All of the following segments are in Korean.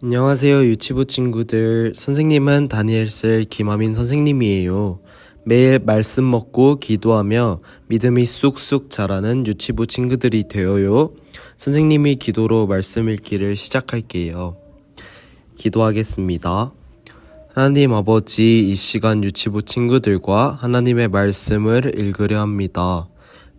안녕하세요 유치부 친구들. 선생님은 다니엘셀 김하민 선생님이에요. 매일 말씀 먹고 기도하며 믿음이 쑥쑥 자라는 유치부 친구들이 되어요. 선생님이 기도로 말씀 읽기를 시작할게요. 기도하겠습니다. 하나님 아버지 이 시간 유치부 친구들과 하나님의 말씀을 읽으려 합니다.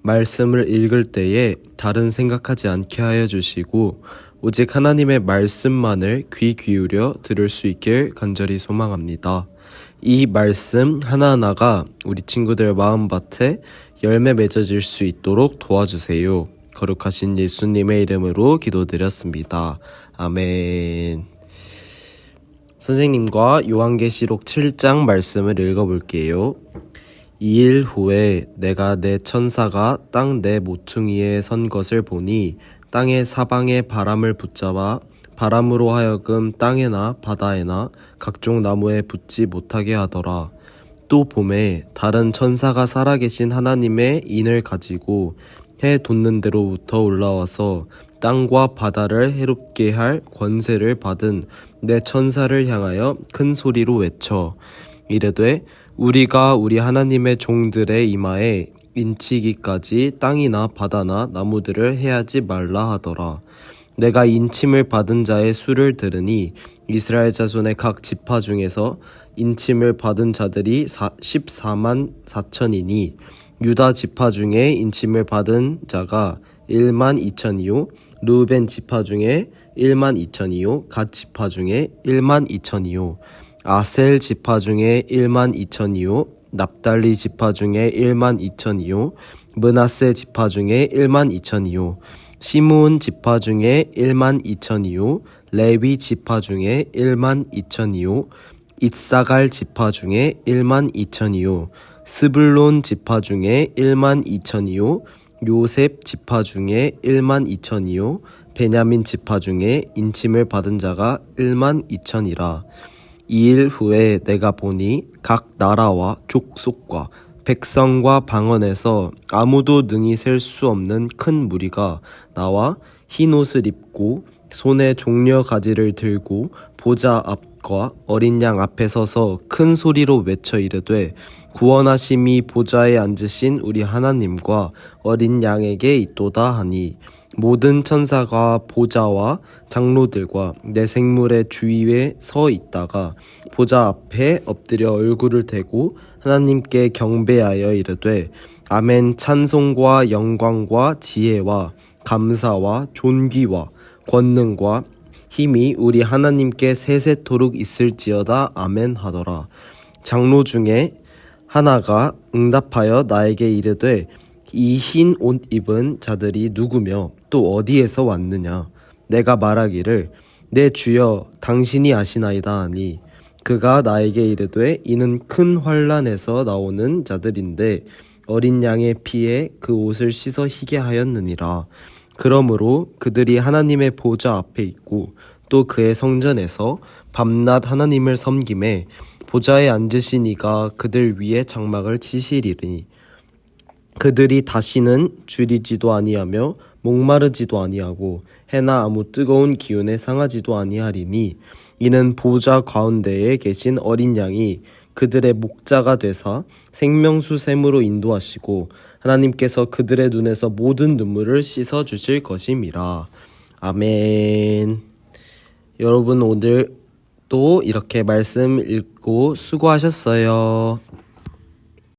말씀을 읽을 때에 다른 생각하지 않게 하여 주시고 오직 하나님의 말씀만을 귀 기울여 들을 수 있길 간절히 소망합니다. 이 말씀 하나하나가 우리 친구들 마음밭에 열매 맺어질 수 있도록 도와주세요. 거룩하신 예수님의 이름으로 기도드렸습니다. 아멘. 선생님과 요한계시록 7장 말씀을 읽어볼게요. 2일 후에 내가 내 천사가 땅 내 모퉁이에 선 것을 보니 땅의 사방에 바람을 붙잡아 바람으로 하여금 땅에나 바다에나 각종 나무에 붙지 못하게 하더라. 또 봄에 다른 천사가 살아계신 하나님의 인을 가지고 해 돋는 데로부터 올라와서 땅과 바다를 해롭게 할 권세를 받은 내 천사를 향하여 큰 소리로 외쳐 이르되 우리가 우리 하나님의 종들의 이마에 인치기까지 땅이나 바다나 나무들을 해하지 말라 하더라. 내가 인침을 받은 자의 수를 들으니 이스라엘 자손의 각 지파 중에서 인침을 받은 자들이 14만 4천이니 유다 지파 중에 인침을 받은 자가 1만 2천이요 루벤 지파 중에 1만 2천이요 갓 지파 중에 1만 2천이요 아셀 지파 중에 1만 2천이요 납달리 지파 중에 1만 2천이요 문하세 지파 중에 1만 2천이요 시므온 지파 중에 1만 2천이요 레위 지파 중에 1만 2천이요 이사갈 지파 중에 1만 2천이요 스불론 지파 중에 1만 2천이요 요셉 지파 중에 1만 2천이요 베냐민 지파 중에 인침을 받은 자가 1만 2천이라 이 일 후에 내가 보니 각 나라와 족속과 백성과 방언에서 아무도 능히 셀 수 없는 큰 무리가 나와 흰 옷을 입고 손에 종려 가지를 들고 보좌 앞과 어린 양 앞에 서서 큰 소리로 외쳐 이르되 구원하심이 보좌에 앉으신 우리 하나님과 어린 양에게 있도다 하니 모든 천사가 보좌와 장로들과 내 생물의 주위에 서 있다가 보좌 앞에 엎드려 얼굴을 대고 하나님께 경배하여 이르되 아멘. 찬송과 영광과 지혜와 감사와 존귀와 권능과 힘이 우리 하나님께 세세토록 있을지어다. 아멘 하더라. 장로 중에 하나가 응답하여 나에게 이르되 이 흰 옷 입은 자들이 누구며 또 어디에서 왔느냐? 내가 말하기를 내 주여 당신이 아시나이다 하니 그가 나에게 이르되 이는 큰 환란에서 나오는 자들인데 어린 양의 피에 그 옷을 씻어 희게 하였느니라. 그러므로 그들이 하나님의 보좌 앞에 있고 또 그의 성전에서 밤낮 하나님을 섬김에 보좌에 앉으신 이가 그들 위에 장막을 치시리니 그들이 다시는 줄이지도 아니하며 목마르지도 아니하고 해나 아무 뜨거운 기운에 상하지도 아니하리니 이는 보좌 가운데에 계신 어린 양이 그들의 목자가 되사 생명수 샘으로 인도하시고 하나님께서 그들의 눈에서 모든 눈물을 씻어 주실 것임이라 아멘. 여러분 오늘 또 이렇게 말씀 읽고 수고하셨어요.